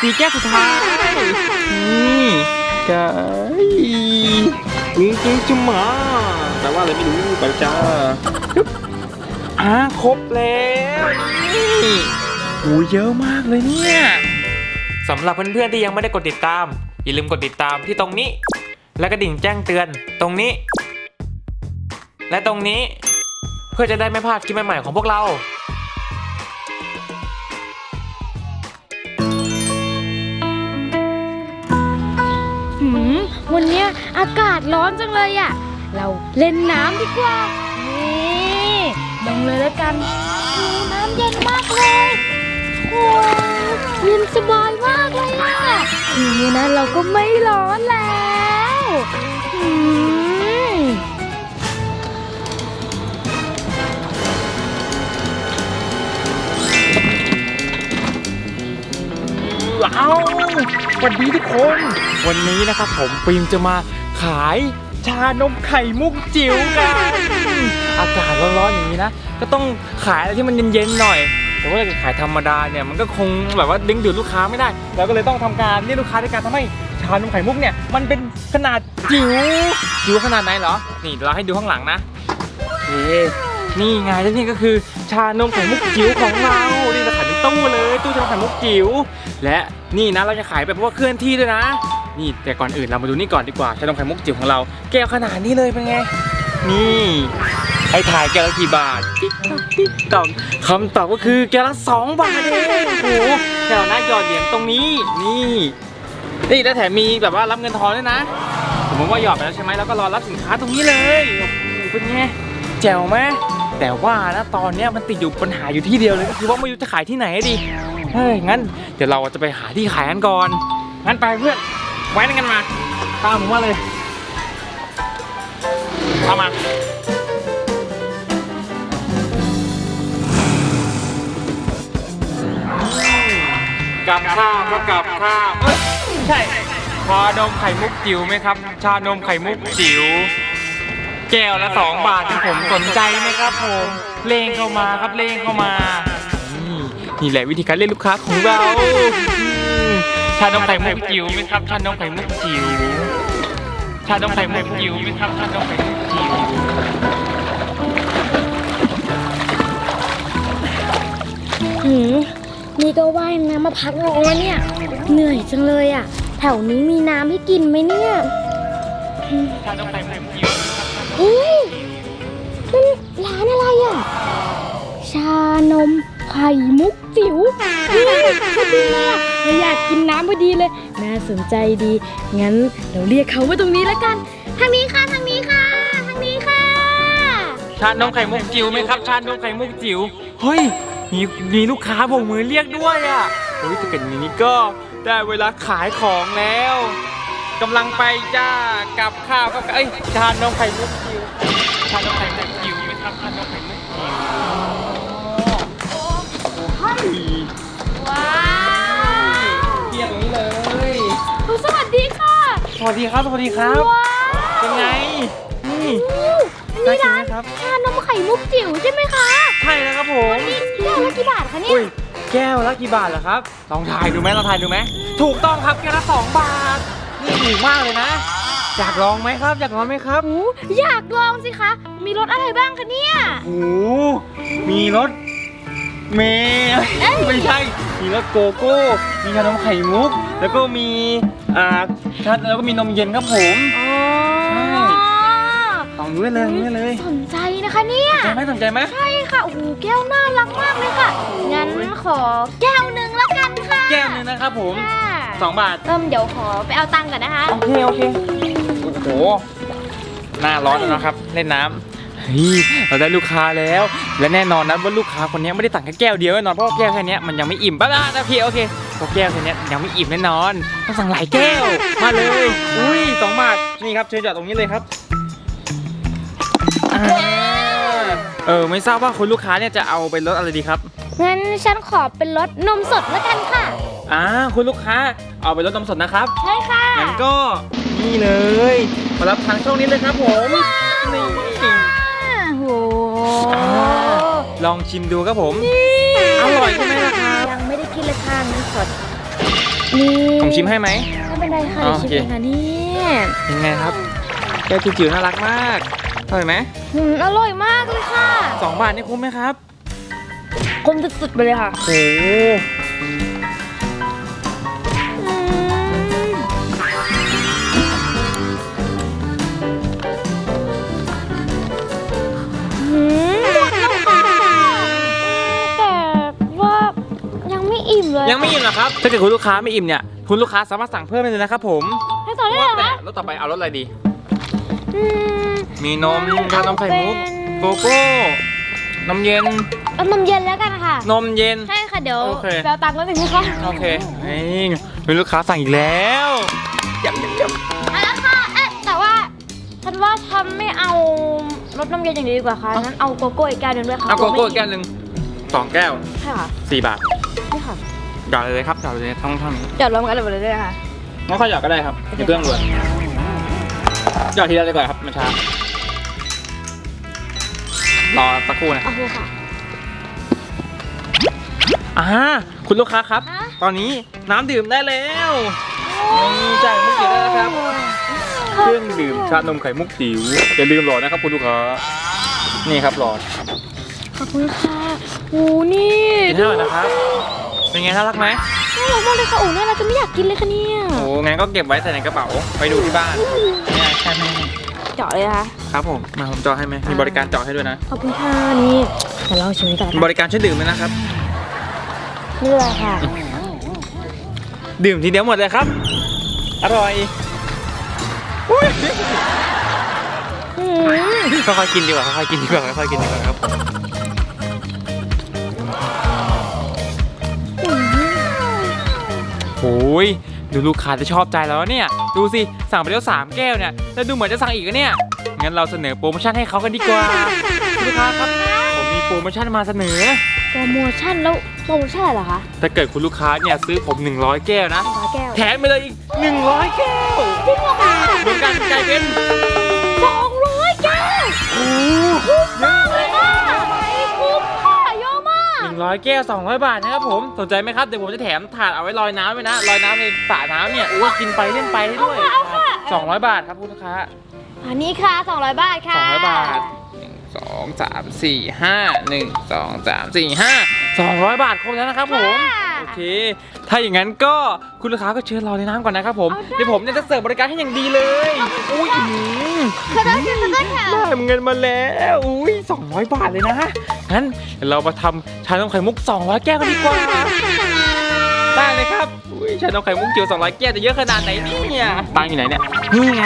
สีแก้วสุดท้ายนี่กายกุ้งกุ้งจุ่มหมาแต่ว่าอะไรไม่รู้ไปแล้วจ้าปึ๊บอ่าครบแล้วนี่โอ้เยอะมากเลยเนี่ยสำหรับเพื่อนๆที่ยังไม่ได้กดติดตาม อย่าลืมกดติดตามที่ตรงนี้ และกระดิ่งแจ้งเตือนตรงนี้ และตรงนี้ เพื่อจะได้ไม่พลาดคลิปใหม่ๆของพวกเรา อากาศร้อนจังเลยอะเราเล่นน้ำดีกว่า นี่ลงเลยแล้วกันน้ำเย็นมากเลยโอ้เย็นสบายมากเลยอะทีนี้นะเราก็ไม่ร้อนแล้วหืมว้าวสวัสดีทุกคน วันนี้นะครับผมฟิล์มจะมา ขายชานมไข่มุกจิ๋วกันอากาศร้อนๆอย่างนี้นะ ก็ต้องขายอะไรที่มันเย็นๆหน่อย แต่ว่าถ้าเกิดขายธรรมดาเนี่ยมันก็คงแบบว่าดึงดูดลูกค้าไม่ได้เราก็เลยต้องทำการเรียกลูกค้าด้วยการทำให้ชานมไข่มุกเนี่ยมันเป็นขนาดจิ๋วจิ๋วขนาดไหนเหรอ นี่เดี๋ยวเราให้ดูข้างหลังนะนี่นี่ไงแล้วนี่ก็คือชานมไข่มุกจิ๋วของเรา นี่เราขายเป็นตู้เลย ตู้ชานมไข่มุกจิ๋ว และนี่นะเราจะขายแบบว่าเคลื่อนที่ด้วยนะ นี่แต่ก่อนอื่นเรามาดูนี่ก่อนดีกว่าชานมไข่มุกจิ๋วของเรา แก้วขนาดนี้เลยเป็นไง นี่ให้ถ่ายแก้วละกี่บาท ติ๊กต๊อกติ๊กต๊อกคำตอบก็คือแก้วละสองบาทเองโอ้โหแก้วหน้าหยอดเหรียญตรงนี้ นี่ นี่แล้วแถมมีแบบว่ารับเงินทอนด้วยนะ สมมติว่าหยอดไปแล้วใช่ไหมแล้วก็รอรับสินค้าตรงนี้เลยโอ้โหเป็นไงแจ๋วไหมแต่ว่านะตอนเนี้ยมันติดอยู่ปัญหาอยู่ที่เดียวเลยก็คือว่าไม่รู้จะขายที่ไหนดิ เฮ้ยงั้นเดี๋ยวเราจะไปหาที่ขายกันก่อน งั้นไปเพื่อน ไว้กันมาตามผมมาเลยตามมากับข้าวก็กับข้าวเอ้ยไม่ใช่ชานมไข่มุกจิ๋วไหมครับ ชานมไข่มุกจิ๋วแก้วละสองบาทครับผมสนใจไหมครับผมเลงเข้ามาครับเลงเข้ามา นี่นี่แหละวิธีการเรียกลูกค้าของเราอืม ชานมไข่มุกจิ๋วไหมครับชานมไข่มุกจิ๋วชานมไข่มุกจิ๋วไหมครับชานมไข่มุกจิ๋วหืมนี่ก็ว่ายน้ำมาพักรอแล้วเนี่ย เหนื่อยจังเลยอะแถวนี้มีน้ำให้กินไหมเนี่ยชานมไข่มุกจิ๋วเฮ้ยนั่นร้านอะไรอะ ชานมไข่มุก จิ๋วเฮ้ยพอดีเลยอะเราอยากกินน้ำพอดีเลย น่าสนใจดี งั้นเราเรียกเขามาตรงนี้แล้วกัน ทางนี้ค่ะ ทางนี้ค่ะ ทางนี้ค่ะ ชานมไข่มุกจิ๋วไหมครับ ชานมไข่มุกจิ๋วเฮ้ยมีมีลูกค้าโบกมือเรียกด้วยอะเฮ้ยถ้าเกิดอย่างนี้ก็ได้เวลาขายของแล้วกำลังไปจ้ากับข้าวกับเอ้ยชานมไข่มุกจิ๋วชานมไข่มุกจิ๋วไหมครับชานมไข่มุกจิ๋ว ว้าวเรียกตรงนี้เลยสวัสดีค่ะ สวัสดีครับ สวัสดีครับ ว้าวเป็นไง นี่นี่ร้านน่ากินไหมครับชานมไข่มุกจิ๋วใช่ไหมคะใช่แล้วครับผมนี่แก้วละกี่บาทคะเนี่ยอุ้ยแก้วละกี่บาทเหรอครับ ลองทายดูไหมลองทายดูไหม ถูกต้องครับแก้วละสองบาท นี่ถูกมากเลยนะ อยากลองไหมครับ อยากลองไหมครับโอ้อยากลองสิคะ มีรสอะไรบ้างคะเนี่ย โอ้โหมีรส เมย์ไม่ใช่ มีรสโกโก้ มีขนมไข่มุก แล้วก็มีอ่าแล้วก็มีนมเย็นครับผมอ๋อลองดูได้เลยดูได้เลยสนใจนะคะเนี่ยสนใจไหมสนใจไหมใช่ค่ะโอ้โหแก้วน่ารักมากเลยค่ะงั้นขอแก้วหนึ่งละกันค่ะแก้วหนึงนะครับผมค่ะสองบาทเอิ่มเดี๋ยวขอไปเอาตังค์ก่อนนะคะโอเคโอเคโอ้โหหน้าร้อนแล้วนะครับเล่นน้ำเฮ้ยเราได้ลูกค้าแล้ว และแน่นอนนะว่าลูกค้าคนนี้ไม่ได้สั่งแค่แก้วเดียวแน่นอนเพราะแก้วแค่นี้มันยังไม่อิ่มป้าดาโอเคโอเคเพราะแก้วแค่นี้ยังไม่อิ่มแน่นอนต้องสั่งหลายแก้วมาเลยอุ้ยสองบาทนี่ครับเชิญจอดตรงนี้เลยครับเออไม่ทราบว่าคุณลูกค้าเนี่ยจะเอาเป็นรสอะไรดีครับงั้นฉันขอเป็นรสนมสดละกันค่ะอ่าคุณลูกค้าเอาเป็นรสนมสดนะครับใช่ค่ะงั้นก็นี่เลยมารับทางช่องนี้เลยครับผม ลองชิมดูครับผม อร่อยใช่ไหมล่ะครับ ยังไม่ได้กินเลยค่ะงั้นขอนี่ผมชิมให้ไหม ไม่เป็นไรค่ะอ๋อเดี๋ยวชิมโอเคเองค่ะเนี่ยยังไงครับแก้วจิ๋วๆน่ารักมากอร่อยไหมหืมอร่อยมากเลยค่ะสองบาทนี่คุ้มไหมครับ คมสุดๆไปเลยค่ะ โอ้โห ถ้าเกิดคุณลูกค้าไม่อิ่มเนี่ยคุณลูกค้าสามารถสั่งเพิ่มได้เลยนะครับผมให้ต่อได้เหรอแต่คะรสต่อไปเอารสอะไรดี อืมมีนมเอาชานมไข่มุกเป็นโกโก้นมเย็นเอานมเย็นแล้วกันค่ะ นมเย็น ใช่ค่ะเดี๋ยวโอเค แปลตังค์แล้วหนึ่งนะคะโอเคนี่มีลูกค้าสั่งอีกแล้วยำยำยำอะค่ะเอ๊ะแต่ว่าฉันว่าฉันไม่เอารสนมเย็นอย่างนี้ดีกว่าค่ะงั้นเอาโกโก้อีกแก้วหนึ่งด้วยค่ะเอาโกโก้อีกแก้วหนึ่งสองแก้วใช่ค่ะสี่บาทนี่ค่ะ หยอดเลยครับหยอดเลยทั้งทั้งนี้หยอดรวมกันเลยหมดเลยด้วยค่ะงั้นค่อยหยอดก็ได้ครับในเครื่องด่วนหยอดทีละเลยก่อนครับมันช้ารอสักครู่นะโอเคค่ะอ่าคุณลูกค้าครับฮะตอนนี้น้ำดื่มได้แล้วนี่จ่ายมุกจิ๋วได้แล้วครับ เครื่องดื่มชานมไข่มุกจิ๋วอย่าลืมหลอดนะครับคุณลูกค้านี่ครับหลอดขอบคุณค่ะโอ้นี่กินให้หน่อยนะครับ เป็นไงน่ารักไหมน่ารักมากเลยค่ะโอ้น่ารักจะไม่อยากกินเลยค่ะเนี่ยโอ้งั้นก็เก็บไว้ใส่ในกระเป๋าไปดูที่บ้านเนี่ยใช่ไหมเจาะเลยนะคะครับผมมาผมเจาะให้ไหมมีบริการเจาะให้ด้วยนะขอบคุณค่ะนี่เดี๋ยวเราชิมนี้ก่อนนะมีคะบริการช่วยดื่มไหมนะครับนี่เลยค่ะ ดื่มทีเดียวหมดเลยครับ อร่อยอุ๊ยอืมค่อยๆกินดีกว่าค่อยๆกินดีกว่าค่อยๆกินดีกว่าครับ โอ้ยดูลูกค้าจะชอบใจแล้วเนี่ย ดูสิ สั่งไปแล้วสามแก้วเนี่ยแล้วดูเหมือนจะสั่งอีกอะเนี่ย งั้นเราเสนอโปรโมชั่นให้เขากันดีกว่าคุณลูกค้าครับ ผมมีโปรโมชั่นมาเสนอ โปรโมชั่นแล้วโปรโมชั่นอะไรเหรอคะถ้าเกิดคุณลูกค้าเนี่ยซื้อผม 100 แก้วนะ ร้อยแก้วแถมไปเลยอีก 100 แก้วจริงเหรอคะรวมกันกลายเป็นสองร้อยแก้ว โอ้คุ้มมากเลยค่ะ 100 แก้ว 200 บาทนะครับผม สนใจไหมครับ เดี๋ยวผมจะแถมถาดเอาไว้ลอยน้ำไว้นะ ลอยน้ำในสระน้ำเนี่ยกินไปเล่นไปได้ด้วย เอาค่ะ 200 บาทครับคุณลูกค้าอันนี้ค่ะ 200 บาทค่ะ200 บาท 1 2 3 4 5 1 2 3 4 5 200 บาทครบแล้วนะครับผม เค ถ้าอย่างนั้นก็คุณลูกค้าก็เชิญรอในน้ำก่อนนะครับผมเดี๋ยวผมเนี่ยจะเสิร์ฟบริการให้อย่างดีเลย อุ้ยอื้อหือขอโทษค่ะขอโทษค่ะได้เงินมาแล้ว อุ้ย200 บาทเลยนะงั้นเรามาทำชานมไข่มุก 200 แก้วกันดีกว่าได้เลยครับอุ้ยชานมไข่มุกจิ๋ว200 แก้วจะเยอะขนาดไหนเนี่ยตังค์อยู่ไหนเนี่ยนี่ไง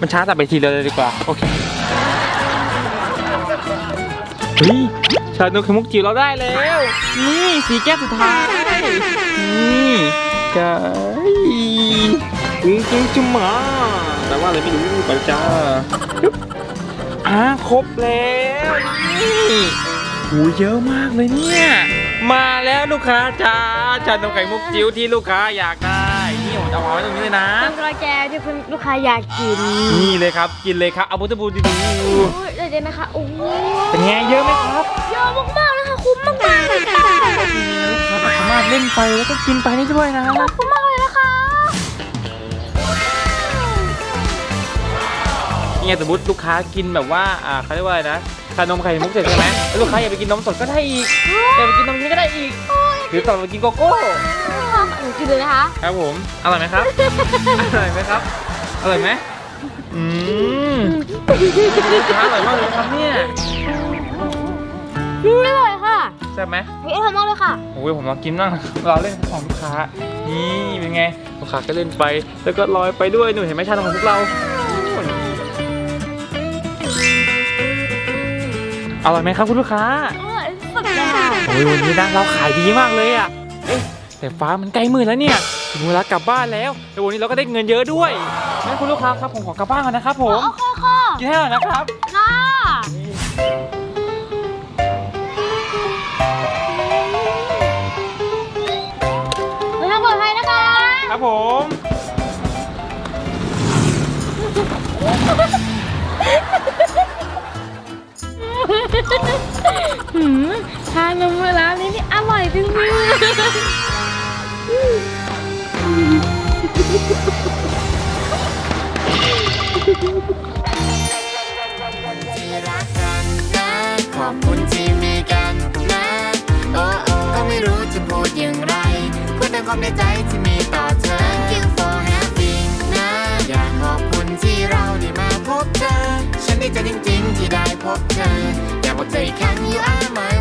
มันช้าแต่ไปทีเดียวเลยดีกว่าโอเค เฮ้ยชานมไข่มุกจิ๋วเราได้แล้ว นี่สีแก้วสุดท้าย นี่ไก่กุ้งกิ้งจุ่มหมาแต่ว่าอะไรไม่รู้ไปจ้าอ่าครบแล้วนี่หูเยอะมากเลยเนี่ย มาแล้วลูกค้าจ้าชานมไข่มุกจิ๋วที่ลูกค้าอยากได้ นี่ผมจะเอาไว้ตรงนี้เลยนะสองร้อยแก้วที่คุณลูกค้าอยากกินนี่เลยครับ กินเลยครับ เอาบุตรบูดีโอ้ยเดี๋ยวๆนะคะโอ้โหๆเป็นไงเยอะไหมครับเยอะมากๆเลยค่ะคุ้มมากๆเลยค่ะนี่นะลูกค้าสามารถเล่นไปแล้วก็กินไปได้ด้วยนะขอบคุณมากเลยนะคะนี่ไงสมมติลูกค้ากินแบบว่าอ่าเขาเรียกว่าอะไรนะชานมไข่มุกเสร็จใช่ไหมแล้วลูกค้าอยากไปกินนมสดก็ได้อีกอยากไปกินนมนี้ก็ได้อีกหรือต่อไปกินโกโก้ หนูกินเลยนะคะ ครับผม อร่อยไหมครับ อร่อยไหมครับ อร่อยไหมอืมลูกค้าอร่อยมากเลยครับเนี่ยอร่อยค่ะใช่บไหมอร่อยมากเลยค่ะ โอ้ยผมลองกินบ้างเราเล่นของลูกค้า นี่เป็นไง ลูกค้าก็เล่นไป แล้วก็ลอยไปด้วย หนูเห็นไหมชานมของพวกเรา อร่อยไหมครับคุณลูกค้า อร่อยสุดเลยค่ะโอ้ยวันนี้นะเราขายดีมากเลยอะเอ๊ะ แต่ฟ้ามันใกล้มืดแล้วเนี่ยถึงเวลากลับบ้านแล้วแต่วันนี้เราก็ได้เงินเยอะด้วยงั้นคุณลูกค้าครับผมขอกลับบ้านก่อนนะครับผมโอเคค่ะกินให้หน่อยนะครับค่ะเดินทางปลอดภัยนะคะครับผมหืมทานนมร้านนี้นี่จังเลย ที่รักกันนะขอบคุณที่มีกันนะโอ้โอ้ก็ไม่รู้จะพูดอย่างไรพูดแต่ความในใจที่มีต่อเธอ Thank you for having นะอยากขอบคุณที่เราได้มาพบเธอ ฉันดีใจจริงๆที่ได้พบเธออยากบอกเธออีกครั้ง you are my